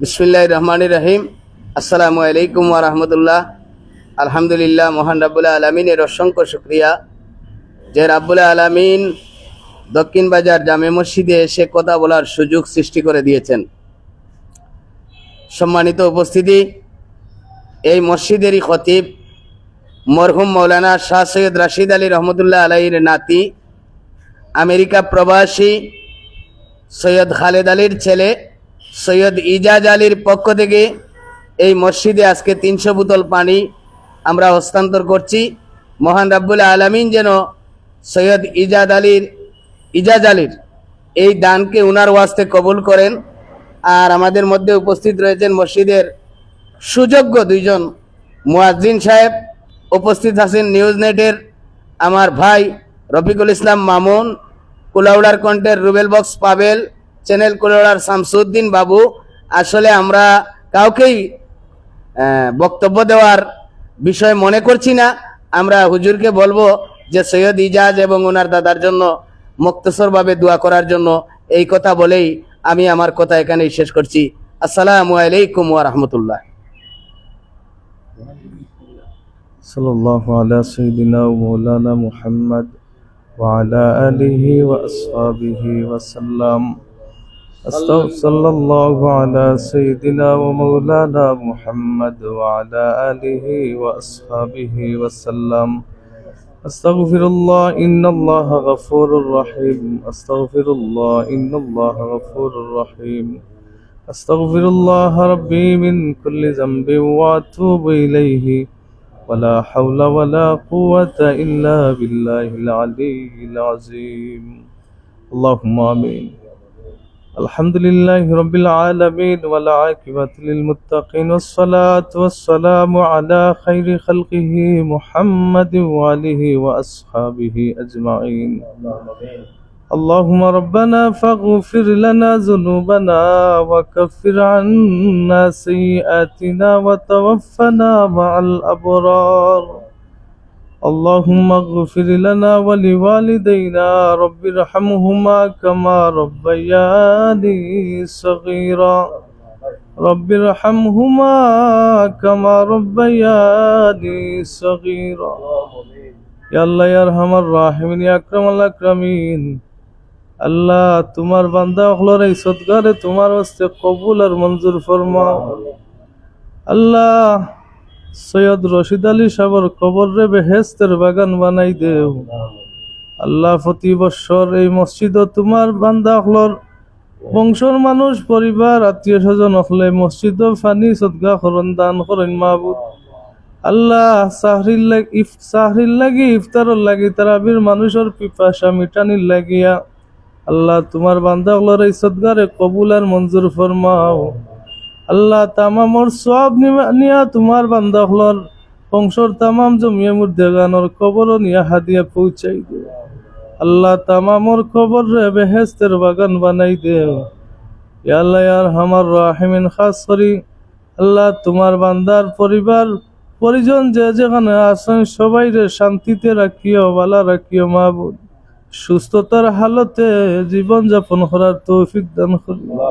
বিসমিল্লাহ রহমান রহিম আসসালামু আলাইকুম রহমতুল্লাহ আলহামদুলিল্লাহ মহান রাবুল্লাহ আলমিনের অসংখ্য শুক্রিয়া যে রাব্বুল্লাহ আলমিন দক্ষিণ বাজার জামে মসজিদে এসে কথা বলার সুযোগ সৃষ্টি করে দিয়েছেন। সম্মানিত উপস্থিতি, এই মসজিদেরই খতিব মরহুম মৌলানা শাহ সৈয়দ রাশিদ আলী রহমতুল্লাহ আলাইয়ের নাতি, আমেরিকা প্রবাসী সৈয়দ খালেদ আলীর ছেলে সৈয়দ ইজাজ আলীর পক্ষ থেকে এই মসজিদে আজকে তিনশো বোতল পানি আমরা হস্তান্তর করছি। মহান রাব্বুল আলমিন যেন সৈয়দ ইজাদ আলীর, ইজাজ আলীর এই দানকে উনার ওয়াস্তে কবুল করেন। আর আমাদের মধ্যে উপস্থিত রয়েছেন মসজিদের সুযোগ্য দুইজন মুয়াজ্জিন সাহেব, উপস্থিত আছেন নিউজ নেটের আমার ভাই রফিকুল ইসলাম মামুন, কুলাউড়ার কণ্ঠের রুবেল বক্স পাবেল চ্যানেল কোলার শামসুদ্দিন বাবু। আসলে আমরা কাউকেই বক্তব্য দেওয়ার বিষয় মনে করছি না। আমরা হুজুরকে বলব যে সৈয়দ ইজাজ এবং ওনার দাদার জন্য মুক্তসরভাবে দোয়া করার জন্য এই কথা বলেই আমি আমার কথা এখানেই শেষ করছি। আসসালামু আলাইকুম ওয়া রাহমাতুল্লাহ। সাল্লাল্লাহু صلى الله على سيدنا ومولانا محمد وعلى آله وأصحابه وسلم. أستغفر الله إن الله غفور رحيم. أستغفر الله إن الله غفور رحيم. أستغفر الله ربي من كل ذنب وأتوب إليه. ولا حول ولا قوة إلا بالله العلي العظيم. اللهم آمين. الحمد لله رب العالمين والعاقبة للمتقين والصلاة والسلام على خير خلقه محمد وآله وأصحابه أجمعين. اللهم ربنا فاغفر لنا ذنوبنا وكفر عنا سيئاتنا وتوفنا مع الأبرار. اللهم اغفر لنا ولوالدينا رب ارحمهما كما ربياني صغيرا رب ارحمهما كما ربياني صغيرا يا الله يا ارحم الراحمين يا اكرم الاكرمين আল্লাহ তোমার বান্দা হলোর এই সদগারে তোমার হস্তে কবুল আর মঞ্জুর ফরমাও আল্লাহ সৈয়দ রশিদ আলী সাবর কবর রে বেহেস্তের বাগান বানাই দেও। আল্লাহ প্রতি বৎসর এই মসজিদ তোমার বান্দা হলোর। বংশর মানুষ, পরিবার, আত্মীয় স্বজন হলে মসজিদ ফানি সদগা করন দান করেন মাহবুদ আল্লাহ সাহরির লাগি সাহরির লাগি ইফতারর লাগি তারাবির মানুষের পিপাসা মিটানির লাগিয়া। আল্লাহ তোমার বান্দা হলোর এই সদগারে কবুল আর মঞ্জুর ফরমাও। আল্লাহ তামামর সব নিয়া তোমার বান্দা হলর বংশর তামাম জমিয়ে মুর্দেগানোর কবর নিয়া হাদিয়া পৌঁছাই দে আল্লাহ তামামর কবর রে বেহেস্তের বাগান বানাই দে আল্লাহ ইয়ার হামার রাহিমিন, খাস করি আল্লাহ তোমার বান্দার পরিবার, পরিজন যে যেখানে আছেন সবাই রে শান্তিতে রাখিও বালা রাখিও মাহবুদ। সুস্থতার হালতে জীবন যাপন করার তৌফিক দান করি ইয়া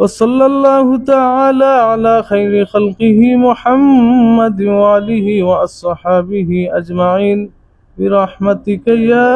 وصلى الله تعالى على خير خلقه محمد وآله وأصحابه أجمعين. برحمتك يا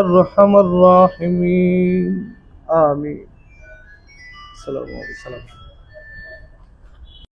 أرحم الراحمين. آمين. السلام عليكم.